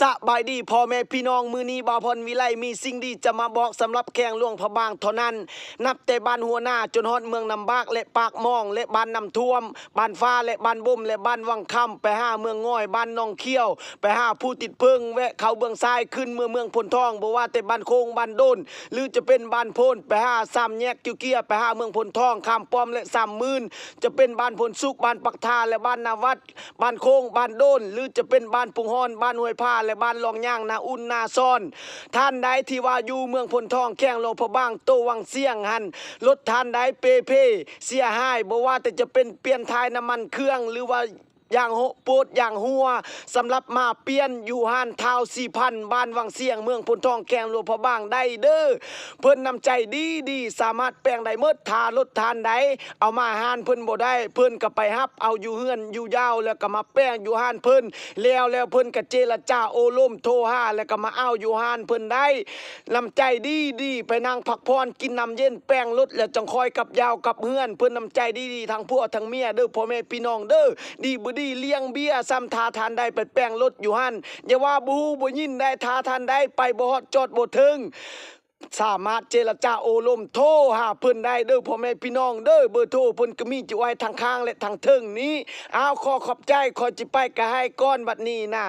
สบายดีพ่อแม่พี่น้องมือนี้บาพรวิไลมีสิ่งดีจะมาบอกสำหรับแข่งหลวงพระบางเท่านั้น นับแต่บ้านหัวหน้าจนฮอดเมืองนำบากและปากมอง และบ้านนำท่วมบ้านฟ้าและบ้านบุ่มและบ้านวังคำไปห้าเมืองง่อยบ้านนองเขี้ยว ไปห้าผู้ติดเพิงแวะเขาเบื้องซ้ายขึ้นเมืองเมืองพลทองบ่ว่าแต่บ้านโคงบ้านโดนหรือจะเป็นบ้านโพนไปห้าซ้ำแยกกิ้วเกียไปห้าเมืองพลทองคำป้อมและซ้ำมื่นจะเป็นบ้านพลสุกบ้านปักทาและบ้านนาวัดบ้านโคงบ้านโดนหรือจะเป็นบ้านปุงฮอนบ้านห้วยผ้าและบ้านลองย่างนาอุ่นนาซ่อน ท่านใดที่ว่าอยู่เมืองพลทองแข้งโลงพะบางโตวังเสียงหันรถท่านใดเปเพเสียหายบ่ว่าแต่จะเป็นเปลี่ยนทายน้ำมันเครื่องหรือว่า อย่างโหโปดอย่างหัวสำหรับมาเปลี่ยนอยู่ห้านเท้าสี่พันบ้านวังเสียงเมืองพนทองแกงหลวงพระบางได้เด้อเพิ่นนำใจดีดีสามารถแปลงได้เมดทารถทานใดเอามาห้านเพิ่นบ่ได้ เพิ่นก็ไปฮับ เอาอยู่เฮือนอยู่ยาวแล้วก็มาแป้งอยู่ห้านเพิ่นแล้วแล้วเพิ่นก็เจรจาโอล่มโทรหาแล้วก็มาเอาอยู่ห้านเพิ่นได้นำใจดีดีไปนั่งพักผ่อนกินน้ำเย็นแป้งรถแล้วจังคอยกับยาวกับเฮือน เพิ่นนำใจดีดีทั้งผัวทั้งเมียเด้อพ่อแม่พี่น้องเด้อดีบ่ดีเลี้ยงเบี้ยซ้ำทาทานได้เปิดแป้งรถอยู่หันอย่าว่าบูบ่ยินได้ทาทานได้ไปบ่ฮอดจอดบ่ถึงสามารถเจรจาโอลมโทรหาเพิ่นได้เด้อพ่อแม่พี่น้องเด้อเบอร์โทรเพิ่นก็มีจุไว้ทางข้างและทางเทิงนี้อ้าวขอขอบใจขอจิไปก็ให้ก้อนบัดนี้นะ